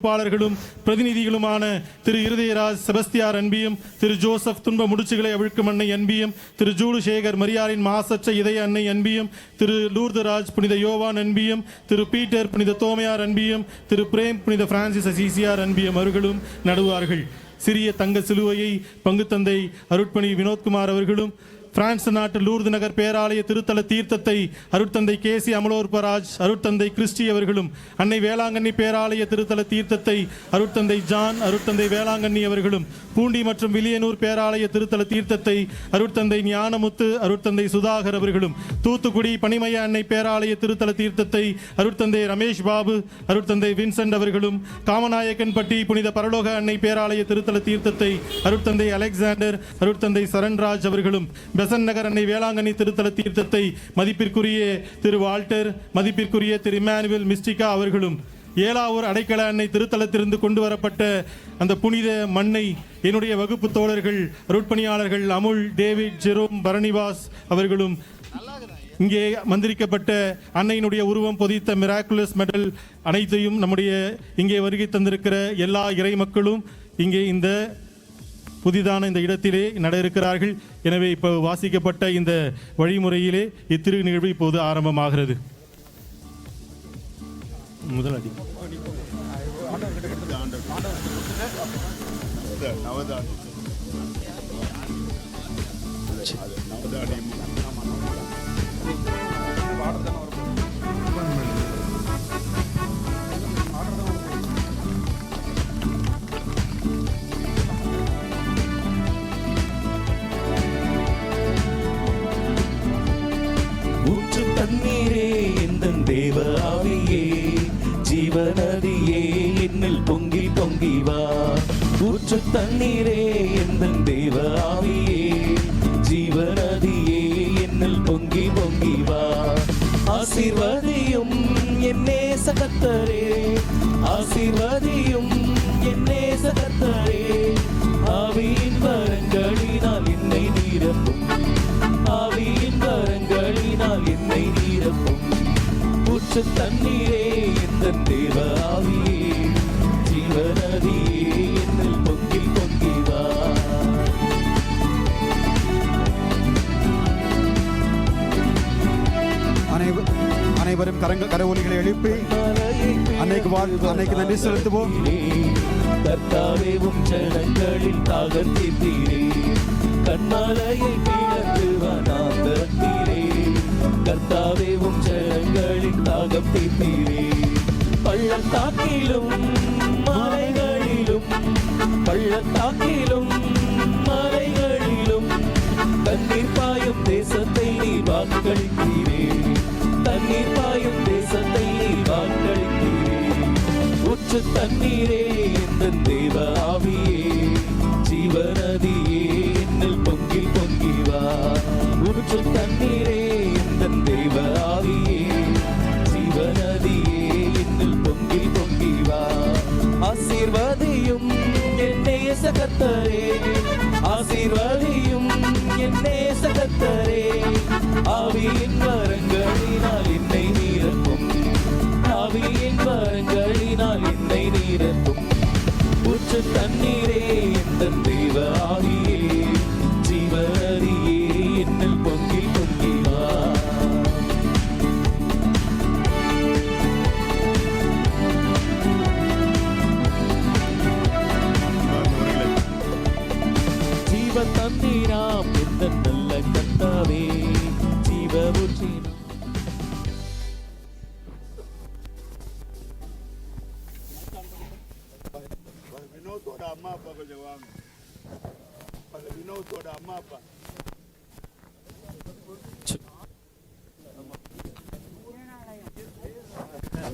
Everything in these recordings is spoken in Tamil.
பொறுப்பாளர்களும் பிரதிநிதிகளுமான திரு இருதயராஜ் செபஸ்தியார் அன்பியும் திரு ஜோசப் துன்ப முடிச்சுகளை அவிழ்க்கும் அன்னை அன்பியும் திரு ஜூலுசேகர் மரியாரின் மாசற்ற இதய அன்னை அன்பியும் திரு லூர்தராஜ் புனித யோவான் அன்பியும் திரு பீட்டர் புனித தோமையார் அன்பியும் திரு பிரேம் புனித பிரான்சிஸ் அசிசியார் அன்பியும் அவர்களும் நடுவார்கள். சிறிய தங்க சிலுவையை பங்குத்தந்தை அருட்பணி வினோத்குமார் அவர்களும் பிரான்ஸ் நாட்டு லூர்து நகர் பேராலய திருத்தல தீர்த்தத்தை அருட்தந்தை கேசி அமலோற்பராஜ் அருட்தந்தை கிறிஸ்டி அவர்களும் அன்னை வேளாங்கண்ணி பேராலய திருத்தல தீர்த்தத்தை அருட்தந்தை ஜான் அருட்தந்தை வேளாங்கண்ணி அவர்களும் பூண்டி மற்றும் வில்லியனூர் பேராலய திருத்தல தீர்த்தத்தை அருட்தந்தை ஞானமுத்து அருட்தந்தை சுதாகர் அவர்களும் தூத்துக்குடி பனிமய அன்னை பேராலய திருத்தல தீர்த்தத்தை அருட்தந்தை ரமேஷ் பாபு அருட்தந்தை வின்சென்ட் அவர்களும் காமநாயக்கன்பட்டி புனித பரலோக அன்னை பேராலய திருத்தல தீர்த்தத்தை அருட்தந்தை அலெக்சாண்டர் அருட்தந்தை சரண்ராஜ் அவர்களும் பெசன் நகர் அன்னை வேளாங்கண்ணி திருத்தல தீர்த்தத்தை மதிப்பிற்குரிய திரு வால்டர் மதிப்பிற்குரிய திரு இமானுவேல் மிஸ்டிகா அவர்களும் ஏலாவூர் அடைக்கல அன்னை திருத்தலத்திலிருந்து கொண்டு வரப்பட்ட அந்த புனித மண்ணை என்னுடைய வகுப்பு தோழர்கள் அருட்பணியாளர்கள் அமுல் டேவிட் ஜெரோம் பரணிவாஸ் அவர்களும் இங்கே மந்திரிக்கப்பட்ட அன்னையினுடைய உருவம் பொதித்த மிராக்குலஸ் மெடல் அனைத்தையும் நம்முடைய இங்கே வருகை தந்திருக்கிற எல்லா இறை மக்களும் இங்கே இந்த புதிதான இந்த இடத்திலே நட இருக்கிறார்கள் எனவே இப்போ வாசிக்கப்பட்ட இந்த வழிமுறையிலே இத்திரு நிகழ்வு இப்போது ஆரம்பமாகிறது. முதல் அடி. நவதானியம். ஜீவநதியே என்னில் பொங்கி பொங்கி வா. ஊற்று தண்ணீரே எந்தன் தேவ ஆவியே. ஜீவநதியே என்னில் பொங்கி பொங்கி வா. ஆசீர்வதியும் என்னே சகத்தரே. ஆசீர்வதியும் என்னே சகத்தரே. ஆவியின் வரங்களில் ஊற்று தண்ணீரே எந்த தேவ ஆவியே ஜீவநதியே என்னில் பொங்கி பொங்கி வா. அனைவ- அனைவரும் கரங்க கரவொலிகளை எழுப்பி அன்னைக்கு வாழ் அன்னைக்கு நன்றி செலுத்துவோம். கர்த்தாவேவும் ஜனங்களில் தாகம் தீர்த்தீரே கண்மாலையை பிளந்து வனாந்தரத்தீரே கர்த்தாவேவும் தீர்த்தீரே பள்ளத்தாக்கிலும் மலைகளிலும் பள்ளத்தாக்கிலும் மலைகளிலும் தண்ணீர் பாயும் தேசத்தை நீ வாக்களித்தீரே தண்ணீர் பாயும் தேசத்தை நீ வாக்களித்தீரே ஊற்று தண்ணீரே எந்த தேவ ஆவியே. ஜீவநதியே என்னில் பொங்கி பொங்கிவா வா தண்ணீரே ஜீவ தண்ணீராம் எந்த நல்ல கத்தாவே ஜீவ ஊற்றினாம் வினோத்தோட அம்மா அப்பா கொஞ்சம் வாங்க அது வினோத்தோட அம்மா அப்பா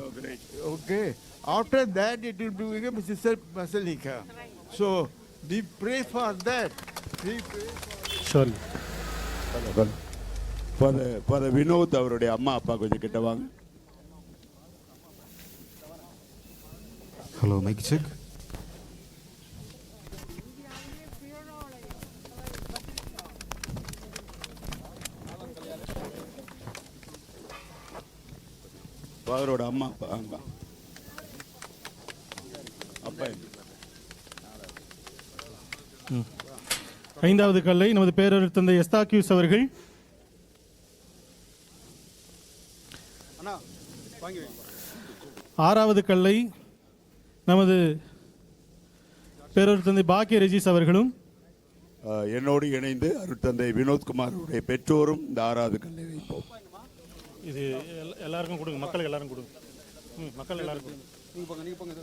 Oh, great. Okay. After that, it will become Sister Basilica. So, we pray for that. Father- Father Vinod அவருடைய அம்மா அப்பா கொஞ்சம் கிட்ட வாங்க. ஹலோ மைக் செக் ஃபாதரோட அம்மா அப்பா ஆமா ஐந்தாவது கல்லை நமது பேரவர் தந்தை எஸ்தாக்கியூஸ் அவர்கள். ஆறாவது கல்லை நமது பேரவர் தந்தை பாக்கிய ரெஜிஸ் அவர்களும். என்னோடு இணைந்து அருட்தந்தை வினோத்குமாருடைய பெற்றோரும் இந்த ஆறாவது கல்லை வைப்போம். இது எல்- எல்லாருக்கும் கொடுங்க. மக்கள் எல்லாரும் கொடுங்க. ம், மக்கள் எல்லாருக்கும் கொடுங்க.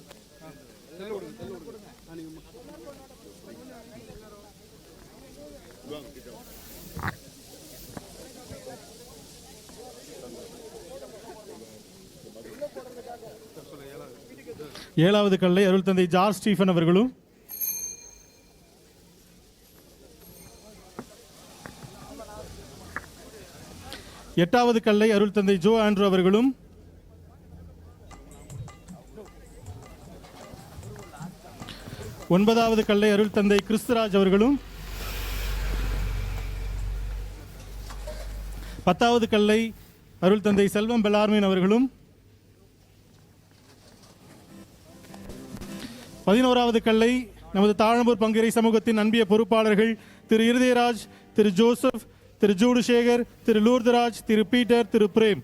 ஏழாவது கல்லை அருள் தந்தை ஜார்ஜ் ஸ்டீஃபன் அவர்களும். எட்டாவது கல்லை அருள் தந்தை ஜோ ஆண்ட்ரூ அவர்களும். ஒன்பதாவது கல்லை அருள் தந்தை கிறிஸ்துராஜ் அவர்களும். பத்தாவது கல்லை அருள் தந்தை செல்வம் பெல்லார்மீன் அவர்களும். பதினோராவது கல்லை நமது தாழம்பூர் பங்கிரை சமூகத்தின் அன்பிய பொறுப்பாளர்கள் திரு இருதயராஜ் திரு ஜோசப் திரு ஜூடுசேகர் திரு லூர்தராஜ் திரு பீட்டர் திரு பிரேம்.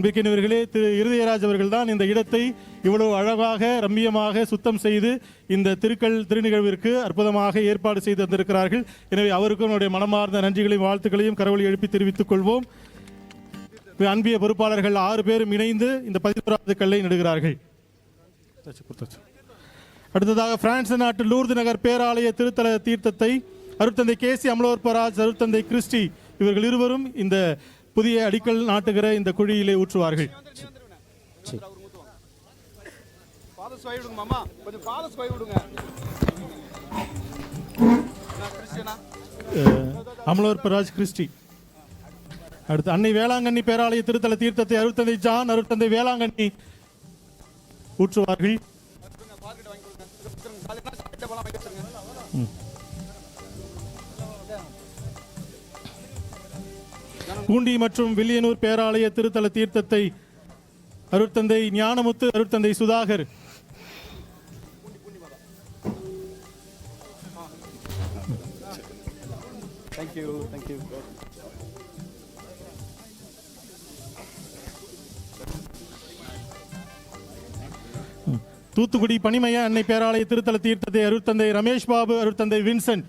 இருக்கின்றவர்களே திரு இருதயராஜ் அவர்கள் தான் இந்த இடத்தை இவ்வளவு அழகாக ரம்மியமாக சுத்தம் செய்து இந்த திருக்கல் திருநிகழ்விற்கு அற்புதமாக ஏற்பாடு செய்து தந்திருக்கிறார்கள். எனவே அவருக்கும் என்னுடைய மனமார்ந்த நன்றிகளையும் வாழ்த்துக்களையும் கரவொலி எழுப்பி தெரிவித்துக் கொள்வோம். அன்பிய பொறுப்பாளர்கள் ஆறு பேரும் இணைந்து இந்த பதினோராவது கல்லை நடுகிறார்கள். அடுத்ததாக பிரான்ஸ் நாட்டு லூர்து நகர் பேராலய திருத்தல தீர்த்தத்தை அருட்தந்தை கேசி அமலோற்பராஜ் அருட்தந்தை கிறிஸ்டி இவர்கள் இருவரும் இந்த புதிய அடிக்கல் நாட்டுகிற இந்த குழியிலே ஊற்றுவார்கள். அமலோற்பராஜ் கிறிஸ்டி. அடுத்து அன்னை வேளாங்கண்ணி பேராலய திருத்தல தீர்த்தத்தை அருட்தந்தை ஜான் அருட்தந்தை வேளாங்கண்ணி ஊற்றுவார்கள். பூண்டி மற்றும் வில்லியனூர் பேராலய திருத்தல தீர்த்தத்தை அருட்தந்தை ஞானமுத்து அருட்தந்தை Sudhakar. Thank you thank you Thoothukudi பனிமய அன்னை பேராலய திருத்தல தீர்த்தத்தை அருட்தந்தை ரமேஷ் பாபு அருட்தந்தை வின்சென்ட்.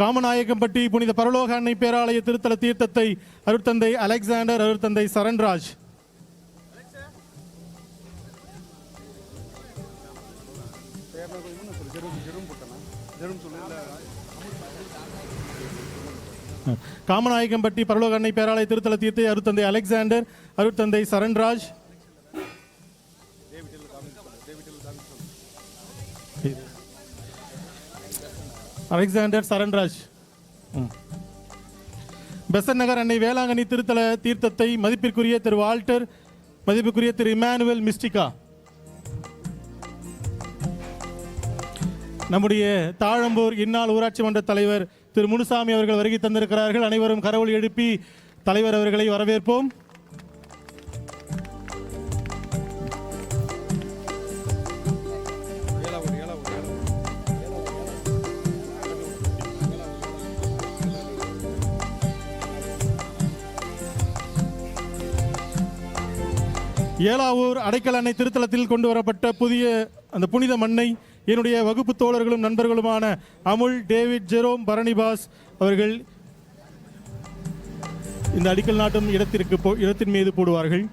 காமநாயக்கம்பட்டி புனித பரலோக அன்னை பேராலய திருத்தல தீர்த்தத்தை அருட்தந்தை அலெக்சாண்டர் அருட்தந்தை சரண்ராஜ். காமநாயக்கம்பட்டி பரலோக அன்னை பேராலய திருத்தல தீர்த்தை அருட்தந்தை அலெக்சாண்டர் அருட்தந்தை சரண்ராஜ். அலெக்சாண்டர் சரண்ராஜ். பெசன் நகர் அன்னை வேளாங்கண்ணி திருத்தல தீர்த்தத்தை மதிப்பிற்குரிய திரு வால்டர் மதிப்புக்குரிய திரு இமானுவேல் மிஸ்டிகா. நம்முடைய தாழம்பூர் இந்நாள் ஊராட்சி மன்ற தலைவர் திரு முனுசாமி அவர்கள் வருகை தந்திருக்கிறார்கள். அனைவரும் கரவொலி எழுப்பி தலைவர் அவர்களை வரவேற்போம். ஏலாவூர் அடைக்கல் அன்னை திருத்தலத்தில் கொண்டு வரப்பட்ட புதிய அந்த புனித மண்ணை என்னுடைய வகுப்பு தோழர்களும் நண்பர்களுமான அமுல் டேவிட் ஜெரோம் பரணிபாஸ் அவர்கள் இந்த அடிக்கல் நாட்டும் இடத்திற்கு போ- இடத்தின் மீது போடுவார்கள்.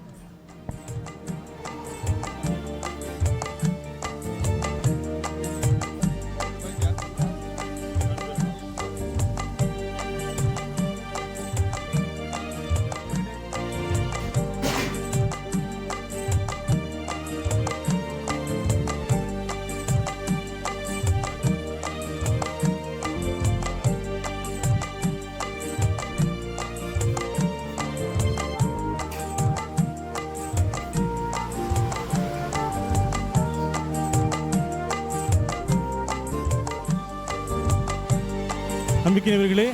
நம்பிக்கையவர்களே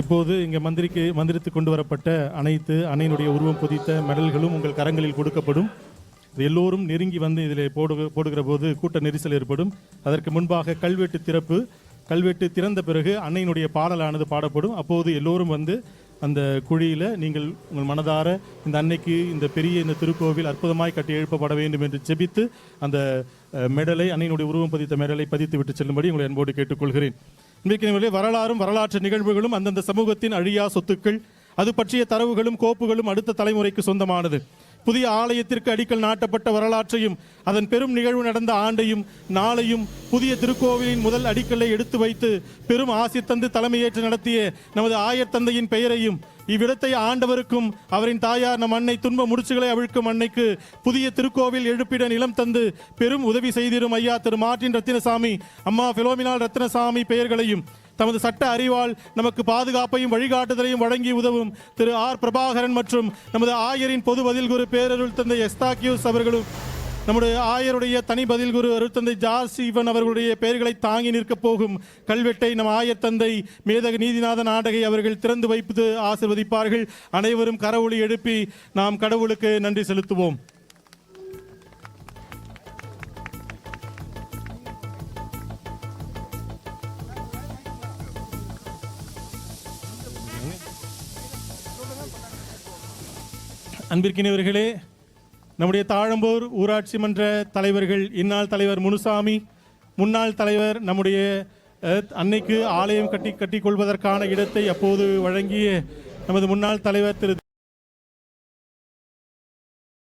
இப்போது இங்கே மந்திரிக்கு மந்திரித்து கொண்டு வரப்பட்ட அனைத்து அன்னையினுடைய உருவம் பொதித்த மெடல்களும் உங்கள் கரங்களில் கொடுக்கப்படும். இது எல்லோரும் நெருங்கி வந்து இதில் போடு போடுகிற போது கூட்ட நெரிசல் ஏற்படும். அதற்கு முன்பாக கல்வெட்டு திறப்பு கல்வெட்டு திறந்த பிறகு அன்னையினுடைய பாடலானது பாடப்படும். அப்போது எல்லோரும் வந்து அந்த குழியில் நீங்கள் உங்கள் மனதார இந்த அன்னைக்கு இந்த பெரிய இந்த திருக்கோவில் அற்புதமாய் கட்டி எழுப்பப்பட வேண்டும் என்று ஜெபித்து அந்த மெடலை அன்னையினுடைய உருவம் பதித்த மெடலை பதித்து விட்டு செல்லும்படி உங்களை அன்போடு கேட்டுக்கொள்கிறேன். இன்றைக்கு வரலாறும் வரலாற்று நிகழ்வுகளும் அந்தந்த சமூகத்தின் அழியா சொத்துக்கள் அது பற்றிய தரவுகளும் கோப்புகளும் அடுத்த தலைமுறைக்கு சொந்தமானது. புதிய ஆலயத்திற்கு அடிக்கல் நாட்டப்பட்ட வரலாற்றையும் அதன் பெரும் நிகழ்வு நடந்த ஆண்டையும் நாளையும் புதிய திருக்கோவிலின் முதல் அடிக்கல்லை எடுத்து வைத்து பெரும் ஆசி தந்து தலைமையேற்று நடத்திய நமது ஆயர் தந்தையின் பெயரையும் இவ்விடத்தை ஆண்டவருக்கும் அவரின் தாயார் நம் அன்னை துன்ப முடிச்சுகளை அவிழ்க்கும் அன்னைக்கு புதிய திருக்கோவில் எழுப்பிட நிலம் தந்து பெரும் உதவி செய்திரும் ஐயா திரு மார்டின் ரத்தினசாமி அம்மா பிலோமினால் ரத்தினசாமி பெயர்களையும் தமது சட்ட அறிவால் நமக்கு பாதுகாப்பையும் வழிகாட்டுதலையும் வழங்கி உதவும் திரு ஆர் பிரபாகரன் மற்றும் நமது ஆயரின் பொது பதில் குரு பேரருள் தந்தை எஸ்தாக்கியூஸ் அவர்களும் நம்முடைய ஆயருடைய தனி பதில் குரு அருத்தந்தை ஜார் சீவன் அவர்களுடைய பெயர்களை தாங்கி நிற்கப் போகும் கல்வெட்டை நம் ஆயர் தந்தை மேதக நீதிநாதன் நாடகை அவர்கள் திறந்து வைப்பது ஆசிர்வதிப்பார்கள். அனைவரும் கரவொளி எழுப்பி நாம் கடவுளுக்கு நன்றி செலுத்துவோம். அன்பிற்கினவர்களே நம்முடைய தாழம்பூர் ஊராட்சி மன்ற தலைவர்கள் இந்நாள் தலைவர் முனுசாமி முன்னாள் தலைவர் நம்முடைய அன்னைக்கு ஆலயம் கட்டி கட்டிக்கொள்வதற்கான இடத்தை அப்போது வழங்கிய நமது முன்னாள் தலைவர் திரு.